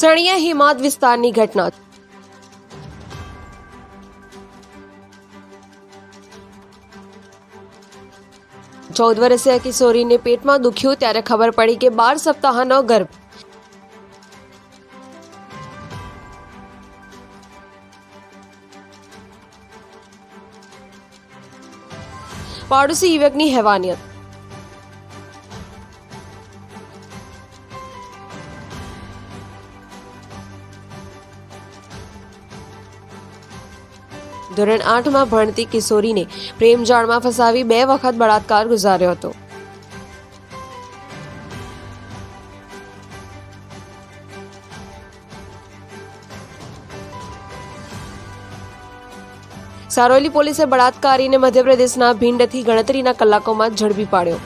જાણીએ હિમાદ વિસ્તારની ઘટના. ચૌદ વર્ષીય કિશોરીને પેટમાં દુખ્યું ત્યારે ખબર પડી કે બાર સપ્તાહનો ગર્ભ. પાડોશી યુવકની હેવાનિયત. ધોરણ આઠમાં ભણતી કિશોરીને પ્રેમજાળમાં ફસાવી બે વખત બળાત્કાર ગુજાર્યો હતો. સારોલી પોલીસે બળાત્કારીને મધ્યપ્રદેશના ભીંડથી ગણતરીના કલાકોમાં ઝડપી પાડ્યો.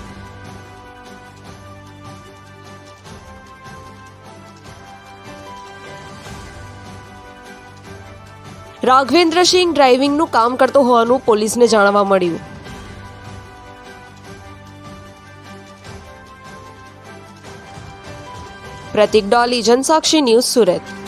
રાઘવેન્દ્ર સિંહ ડ્રાઇવિંગનું કામ કરતો હોવાનું પોલીસને જાણવા મળ્યું. પ્રતિક ડોલી જનસાક્ષી ન્યૂઝ સુરત.